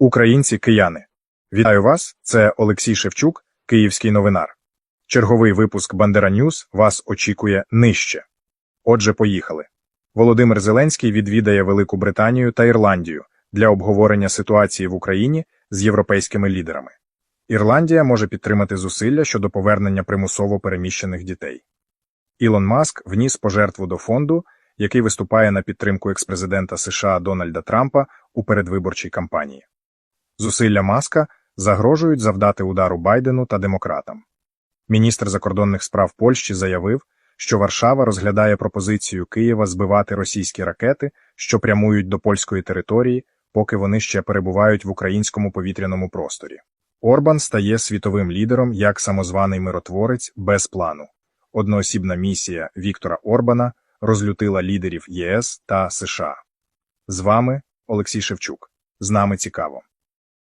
Українці, кияни. Вітаю вас! Це Олексій Шевчук, Київський новинар. Черговий випуск Бандера Ньюс вас очікує нижче. Отже, поїхали. Володимир Зеленський відвідає Велику Британію та Ірландію для обговорення ситуації в Україні з європейськими лідерами. Ірландія може підтримати зусилля щодо повернення примусово переміщених дітей. Ілон Маск вніс пожертву до фонду, який виступає на підтримку експрезидента США Дональда Трампа у передвиборчій кампанії. Зусилля Маска загрожують завдати удару Байдену та демократам. Міністр закордонних справ Польщі заявив, що Варшава розглядає пропозицію Києва збивати російські ракети, що прямують до польської території, поки вони ще перебувають в українському повітряному просторі. Орбан стає світовим лідером як самозваний миротворець без плану. Одноосібна місія Віктора Орбана розлютила лідерів ЄС та США. З вами Олексій Шевчук. З нами цікаво.